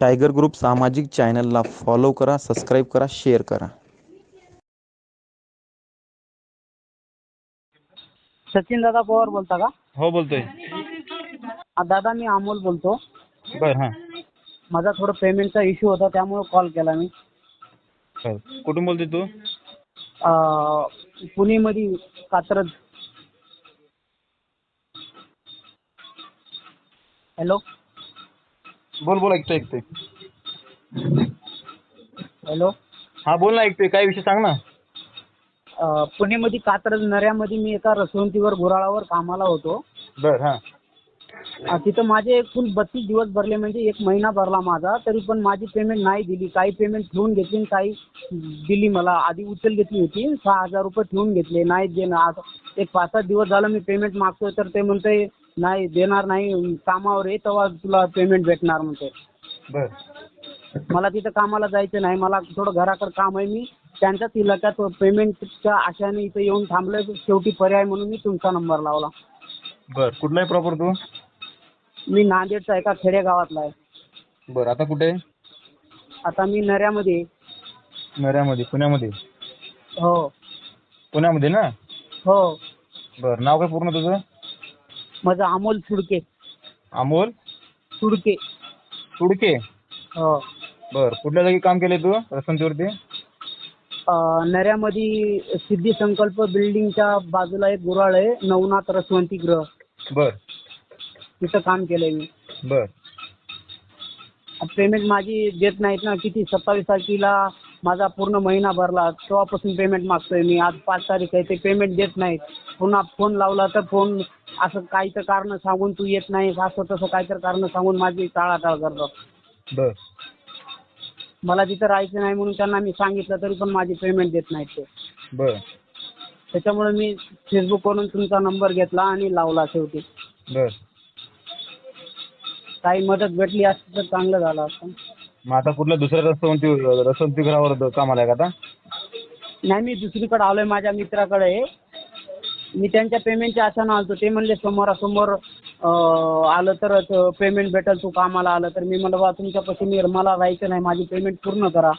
Tiger group सामाजिक चॅनलला follow करा सबस्क्राईब करा शेअर करा. सचिन दादा पवार बोलता का? हो बोलतोय. हा, दादा मी अमोल बोलतो. बर हाँ. माझा थोडं पेमेंटचा इश्यू होता त्यामुळे कॉल केला मी. बर. कुठून बोलतोय तू? अं, पुणेमध्ये कात्रज. हॅलो? बोल बोल ऐकतोय ऐकतोय. हॅलो? हा बोल ना ऐकतोय. काय विषय सांग ना. अं, पुणेमध्ये कात्रज नऱ्यामध्ये मी एका रसवंतीवर गुराळावर कामाला होतो. बर हां. अं, तिथं माझे एकूण बत्तीस दिवस भरले म्हणजे एक महिना भरला माझा. तरी पण माझी पेमेंट नाही दिली. काही पेमेंट ठेवून घेतली आणि काही दिली मला. आधी उचल घेतली होती. सहा हजार रुपये ठेवून घेतले. नाही देणं. आज एक पाच सात दिवस झालं मी पेमेंट मागतोय. तर ते म्हणते नाही देणार नाही. कामावर ये तेव्हा तुला पेमेंट भेटणार म्हणते बर. मला तिथं कामाला जायचं नाही. मला थोडं घराकडे काम आहे मी. त्यांच्याच इलाक्यात पेमेंटच्या आशाने इथं येऊन थांबलोय. शेवटी पर्याय म्हणून मी तुमचा नंबर लावला. बर. कुठला आहे प्रॉपर तू? मी नांदेडचा एका खेडेगावातला आहे. बर. आता कुठे आहे? आता मी नऱ्यामध्ये. आहे. नऱ्यामध्ये. पुण्यामध्ये? हो. पुण्यामध्ये ना? हो. बर. नाव काय पूर्ण तुझं? माझं अमोल सुडके. अमोल? सुडके. तुडके हो. बर कुठल्या जागी काम केलंय तू रसंतीवरती नऱ्यामध्ये सिद्धी संकल्प बिल्डिंगच्या बाजूला एक गुराळ आहे नवनाथ रसवंती गृह बर. तिथं काम केलंय मी. बर. पेमेंट माझी देत नाहीत ना किती सत्तावीस तारखेला माझा पूर्ण महिना भरला तेव्हापासून पेमेंट मागतोय मी. आज पाच तारीख आहे ते पेमेंट देत नाहीत. पुन्हा फोन लावला तर फोन असं काही तर कारण सांगून तू येत नाहीस असं तसं काही तर कारण सांगून माझी टाळाटाळ करतात बर. मला तिथं राहायचं नाही म्हणून त्यांना मी सांगितलं तरी पण माझी पेमेंट देत नाहीत ते. बर. त्याच्यामुळे मी फेसबुकवरून तुमचा नंबर घेतला आणि लावला शेवटी. बर. काही मदत भेटली असती तर चांगलं झालं असतं. मग आता कुठल्या दुसऱ्या रसवंती रसवंतीगृहावर कामाला आहे का आता? नाही मी दुसरीकडे आलोय माझ्या मित्राकडे. मी त्यांच्या पेमेंटच्या आशानं आलतो. ते म्हणले समोरासमोर आलं तरच पेमेंट भेटेल तू कामाला आलं तर. मी म्हणलं बा तुमच्यापाशी मी मला राहायचं नाही. माझी पेमेंट पूर्ण करा.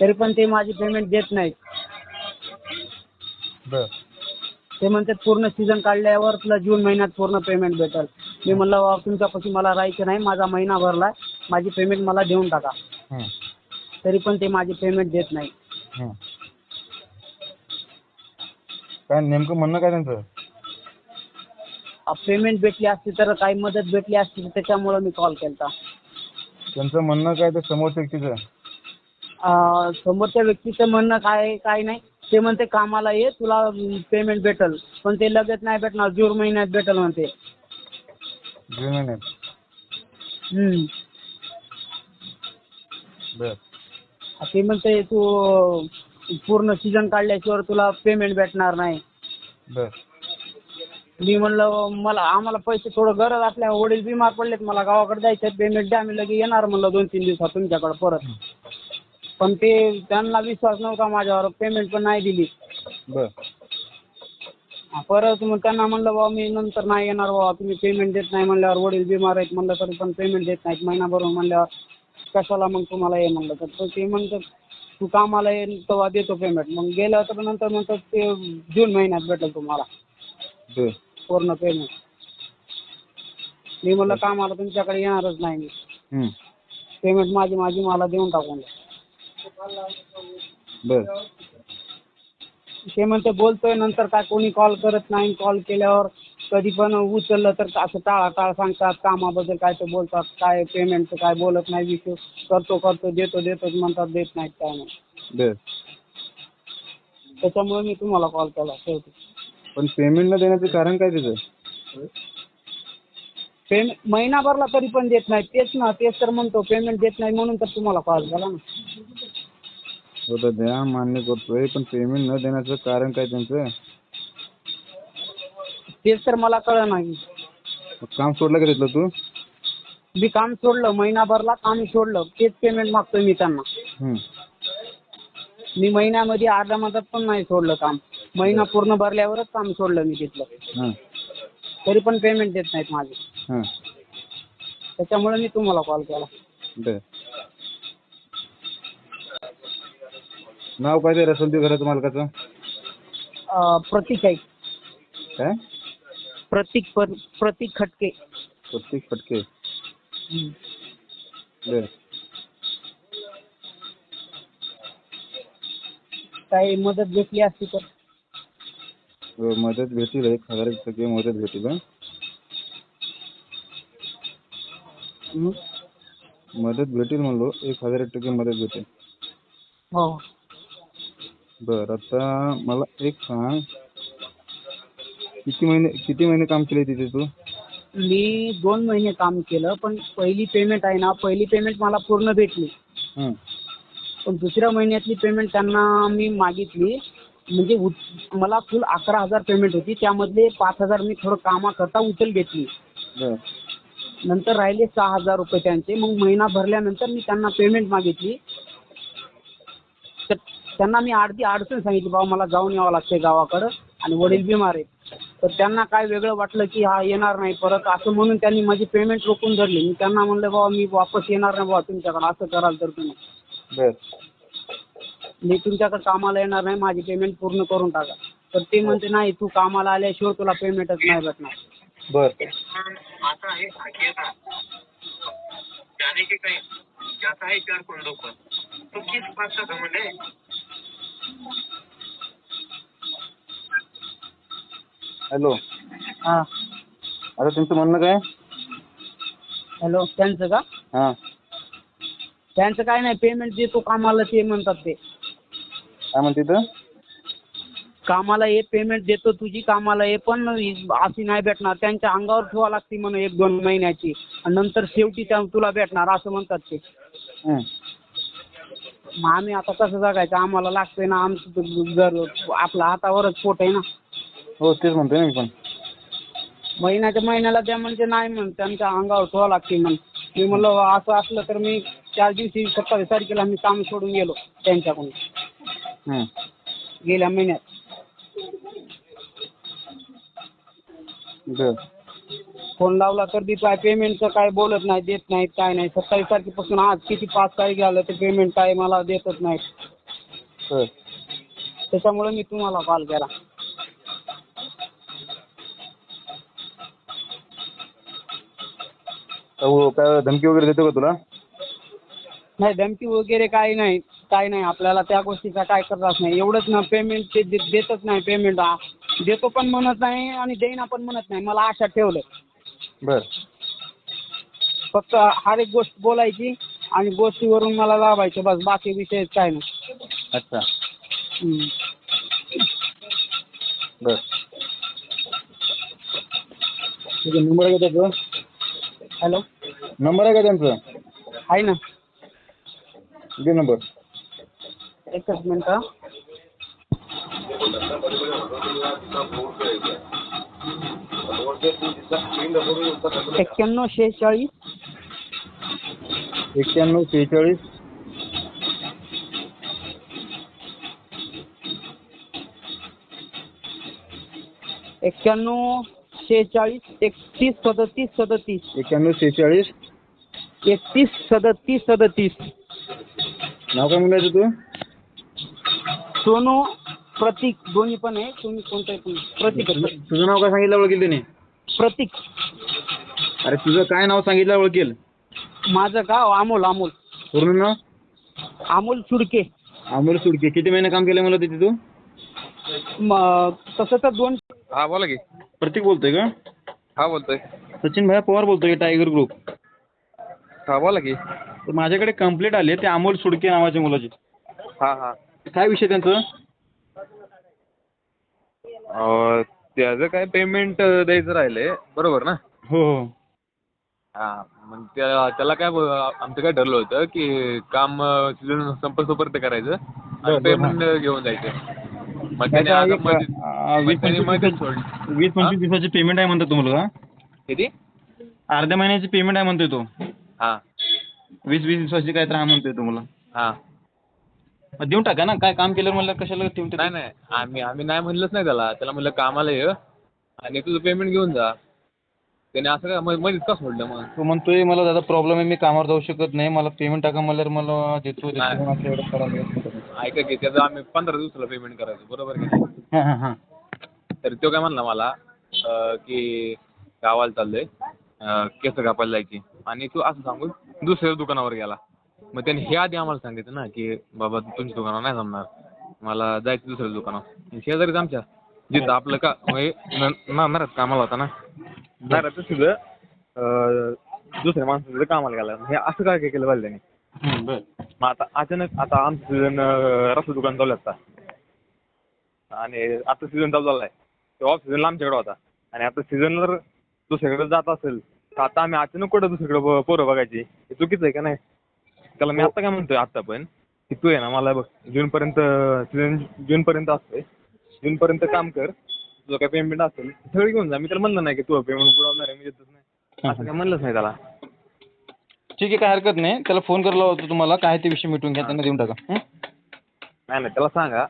तरी पण ते माझी पेमेंट देत नाहीत. बर. ते म्हणतात पूर्ण सीझन काढल्यावर तुला जून महिन्यात पूर्ण पेमेंट भेटेल. मी म्हणलं बा तुमच्यापाशी मला राहायचं नाही. माझा महिना भरलाय माझी पेमेंट मला देऊन टाका. तरी पण ते माझी पेमेंट देत नाही. काय नेमकं म्हणणं काय त्यांचं? पेमेंट भेटली असती तर काही मदत भेटली असती तर त्याच्यामुळं मी कॉल केला त्यांचं म्हणणं काय ते समोरच्या व्यक्तीचं? अं, समोरच्या व्यक्तीचं म्हणणं काय काय नाही. ते म्हणते कामाला ये तुला पेमेंट भेटल. पण ते लगेच नाही भेटणार जून महिन्यात भेटल म्हणते. जून महिन्यात? हम्म. बर. ते म्हणते तू पूर्ण सीझन काढल्याशिवाय तुला पेमेंट भेटणार नाही. बर. मी म्हणलं मला आम्हाला पैसे थोडं गरज असल्या वडील बिमार पडलेत मला गावाकडे जायचं पेमेंट द्या मी लगे येणार म्हणलं दोन तीन दिवसात तुमच्याकडे परत. पण ते त्यांना विश्वास नव्हता माझ्यावर पेमेंट पण नाही दिली. बर. परत मग त्यांना म्हणलं बाबा मी नंतर नाही येणार बाबा तुम्ही पेमेंट देत नाही म्हणल्यावर वडील बिमार आहेत म्हणलं तरी पण पेमेंट देत नाहीत महिनाभर म्हणल्यावर कशाला मग तुम्हाला ये म्हणलं? तर तो ते म्हणतात तू कामाला ये तेव्हा देतो पेमेंट मग गेलं तर नंतर म्हणतात ते जून महिन्यात भेटेल तुम्हाला. बर पूर्ण पेमेंट मी म्हणलं कामाला तुमच्याकडे येणारच नाही मी. पेमेंट माझी माझी मला देऊन टाकून द्या. बर. ते म्हणते बोलतोय नंतर काय कोणी कॉल करत नाही कॉल केल्यावर कधी पण उचललं तर असं टाळाटाळ सांगतात कामाबद्दल काय ते बोलतात काय पेमेंटचं काय बोलत नाही विषय करतो करतो देतो देतोच म्हणतात देत नाहीत काय नाही. बर. त्याच्यामुळे मी तुम्हाला कॉल केला शेवटी. पण पेमेंट न देण्याचं कारण काय त्याचं? पेमेंट महिना भरला तरी पण देत नाही तेच ना तेच तर म्हणतो पेमेंट देत नाही म्हणून तर तुम्हाला कॉल केला ना. हो तर द्या मान्य करतोय पण पेमेंट न देण्याचं कारण काय त्यांचं? तेच तर मला कळलं नाही. काम सोडलं का तिथलं तू? मी काम सोडलं महिना भरला काम सोडलं तेच पेमेंट मागतोय मी त्यांना. मी महिन्यामध्ये अर्ध्या मधात पण नाही सोडलं काम. महिना पूर्ण भरल्यावरच काम सोडलं मी तिथलं. हां. तरी पण पेमेंट देत नाहीत माझे. हां. त्याच्यामुळे मी तुम्हाला कॉल केला. बर. नाव काय ते रसवंती घराचं मालकाचं? अं, प्रतीक आहे. काय? प्रतीक पर- प्रतीक खटके. प्रत्येक फटके. बर. काही मदत भेटली असती तर? हो, मदत भेटेल एक हजार एक टक्के मदत भेटेल हं. मदत भेटेल म्हणलो. एक हजार एक टक्के मदत भेटेल. हो. बर आता मला एक सांग. किती महिने किती महिने काम केले तिथे तू? मी दोन महिने काम केलं पण पहिली पेमेंट आहे ना पहिली पेमेंट मला पूर्ण भेटली. हं. पण दुसऱ्या महिन्यातली पेमेंट त्यांना मी मागितली. म्हणजे उच- मला फुल अकरा हजार पेमेंट होती. त्यामधले पाच हजार मी थोडं कामाकरता उचल घेतली. बर. नंतर राहिले सहा हजार रुपये त्यांचे. मग महिना भरल्यानंतर मी त्यांना पेमेंट मागितली. तर त्यांना मी अर्धी अडचण सांगितली बाबा मला जाऊन यावं लागतंय गावाकडं आणि वडील बिमार आहेत. तर त्यांना काय वेगळं वाटलं की हा येणार नाही परत असं म्हणून त्यांनी माझी पेमेंट रोखून धरली. मी त्यांना म्हणलं बाबा मी वापस येणार नाही बाबा तुमच्याकडे असं कराल तर तुम्ही. बर. मी तुमच्याकडे कामाला येणार नाही माझी पेमेंट पूर्ण करून टाका. तर ते म्हणते नाही तू कामाला आल्याशिवाय तुला पेमेंटच नाही भेटणार. बर. आता के कहीं तो किस घमंड हॅलो. हां. आता तुमचं म्हणणं काय? हॅलो त्यांचं का? हां. त्यांचं काय नाही पेमेंट देतो कामाला ते म्हणतात ते. काय म्हणते तर कामाला ये पेमेंट देतो तुझी कामाला ये पण अशी नाही भेटणार. त्यांच्या अंगावर ठेवा लागते म्हणून एक दोन महिन्याची. आणि नंतर शेवटी त्या तुला भेटणार असं म्हणतात ते. हं. मग आम्ही आता कसं जगायचं? आम्हाला लागतंय ना आमचं तर घर आपल्या हातावरच पोट आहे ना. हो तेच म्हणतोय ना मी पण. महिन्याच्या महिन्याला द्या म्हणजे नाही म्हण त्यांच्या अंगावर ठेवा लागते म्हण मी म्हणलं असं असलं तर मी चार दिवशी सत्तावीस तारखेला मी काम सोडून गेलो त्यांच्याकडून. गेल्या महिन्यात. बर. फोन लावला तर बी काय पेमेंटचं काय बोलत नाही देत नाहीत काय नाही. सत्तावीस तारखेपासून आज किती पाच तारीख झालं ते पेमेंट काय मला देतच नाहीत. बर. त्याच्यामुळे मी तुम्हाला कॉल केला. काय धमकी वगैरे देतो का तुला? नाही धमकी वगैरे काही नाही काय नाही. आपल्याला त्या गोष्टीचा काय करायच नाही. एवढंच ना पेमेंट ते दे- देतच नाही पेमेंट देतो पण म्हणत नाही आणि देईना पण म्हणत नाही. मला आशा ठेवलं बर. फक्त हर एक गोष्ट बोलायची आणि गोष्टीवरून मला लावायचं. बस बाकी विषय काय नाही. अच्छा. हम्म. बर. आहे नंबर त्याचा? हॅलो? नंबर आहे का त्यांचा? आहे ना. दे नंबर. एकच मिनटं. एक्क्याण्णव शेहेचाळीस. एक्क्याण्णव शेहेचाळीस. एक्क्याण्णव शेहेचाळीस एकतीस सदतीस सदतीस. एक्क्याण्णव शेहेचाळीस. एकतीस सदतीस सदतीस. नाव काय म्हणायचं तू? सोनू प्रतीक. दोन्ही पण आहे. तुम्ही कोणताही पण प्रतीक आहे. तुझं तुझं नाव काय सांगितलं ओळखेल त्याने? प्रतीक. अरे तुझं काय नाव सांगितलं ओळखेल? माझं गाव अमोल अमोल. पूर्ण नाव? अमोल चुडके अमोल सुडके. किती महिने काम केलं मला तिथे तू? तसं तर दोन हा बोला की. प्रतीक बोलतोय का? हा बोलतोय. सचिन भैया पवार बोलतोय टायगर ग्रुप हा बोला की. तर माझ्याकडे कंप्लेंट आली ते अमोल सुडके नावाच्या मुलाची. हा हा. काय विषय त्यांचं? अं, त्याचं काय पेमेंट द्यायचं राहिलंय बरोबर ना? हो हो. हा मग त्या त्याला काय ब- आमचं काय ठरलं होतं की काम सीझन संपसोपर्यंत करायचं. बरं, आणि बरं, पेमेंट घेऊन जायचं. मग त्याने त्याचा आता एक, मध्ये- अं, मग वीस त्याने पंचवीस मध्येच दिवसाची- सोडलं. वीस पंचवीस दिवसाची पेमेंट आहे म्हणतो तुम्हाला का? किती? अर्ध्या महिन्याची पेमेंट आहे म्हणतोय तो. हा. वीस वीस दिवसाची काय तर आहे म्हणतोय तुम्हाला. हा. मग देऊन टाका ना काय काम केलं म्हणलं कशाला ठेवून नाही नाही. आम्ही आम्ही नाही म्हणलंच नाही त्याला. त्याला म्हणलं कामाला ये आणि तुझं पेमेंट घेऊन जा. त्याने असं काय म- मध्येच का सोडलं मग? तो म्हणतोय मला दादा प्रॉब्लेम आहे मी कामावर जाऊ शकत नाही. मला पेमेंट टाका म्हणल्यावर मला देतो देतो नाही. म्हणून असं एवढं करायला लागलं. ऐका की त्याचं आम्ही पंधरा दिवसाला पेमेंट करायचो बरोबर की नाही? हां हां हां. तर तो काय म्हणला मला अं, की गावाला चाललोय अं, केस कापायला जायची. आणि तू असं सांगून दुसऱ्या दुकानावर गेला. मग त्याने हे आधी आम्हाला सांगितलं ना की बाबा तुमच्या दुकानावर नाही जमणार. मला जायचं दुसऱ्या दुकानावर. शेजारीच आमच्या. जिथं आपलं का म्हणजे न- ना नरात कामाला होता ना. नरात सुद्धा अं, दुसऱ्या माणसाचं कामाला गेला. हे असं काय काय केलं पाहिजे त्याने? हं, बरं. मग आता अचानक आता आमचं सीझन रस्ता दुकान चालू आहे आता. आणि आता सीझन चालू झाला आहे तेव्हा सीझनला आमच्याकडे होता. आणि आता सीझन जर दुसरीकडे जात असेल तर आता आम्ही अचानक कुठं दुसरीकडे पोरं बघायची? हे चुकीचं आहे का नाही? त्याला मी आता काय म्हणतोय आता पण की तू आहे ना मला बघ जूनपर्यंत सीझन जूनपर्यंत असतोय. जूनपर्यंत काम कर. तुझं काय पेमेंट असेल सगळं घेऊन जा. मी त्याला म्हणलं नाही की तू पेमेंट बुडवणार आहे मी देतच नाही. असं काय म्हणलंच नाही त्याला. ठीक आहे काय हरकत नाही. त्याला फोन करायला होतो तुम्हाला. काय ते विषय मिटून घ्या त्यांना देऊन टाका. हं? नाही नाही त्याला सांगा.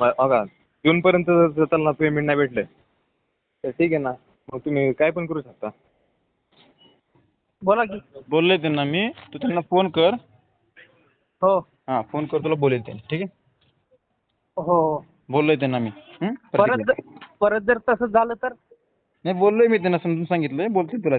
म- बघा जूनपर्यंत जर त्यांना पेमेंट नाही भेटलं तर ठीक आहे ना. मग तुम्ही काय पण करू शकता. बोला की. बोललोय त्यांना मी. तू त्यांना फोन कर. हो. हां फोन कर तुला बोलेल त्यांनी ठीक आहे? हो. हो बोललोय त्यांना मी. हं? परत. जर- परत जर तसं झालं तर? नाही बोललोय मी त्यांना समजून सांगितलंय. बोलतील तुला.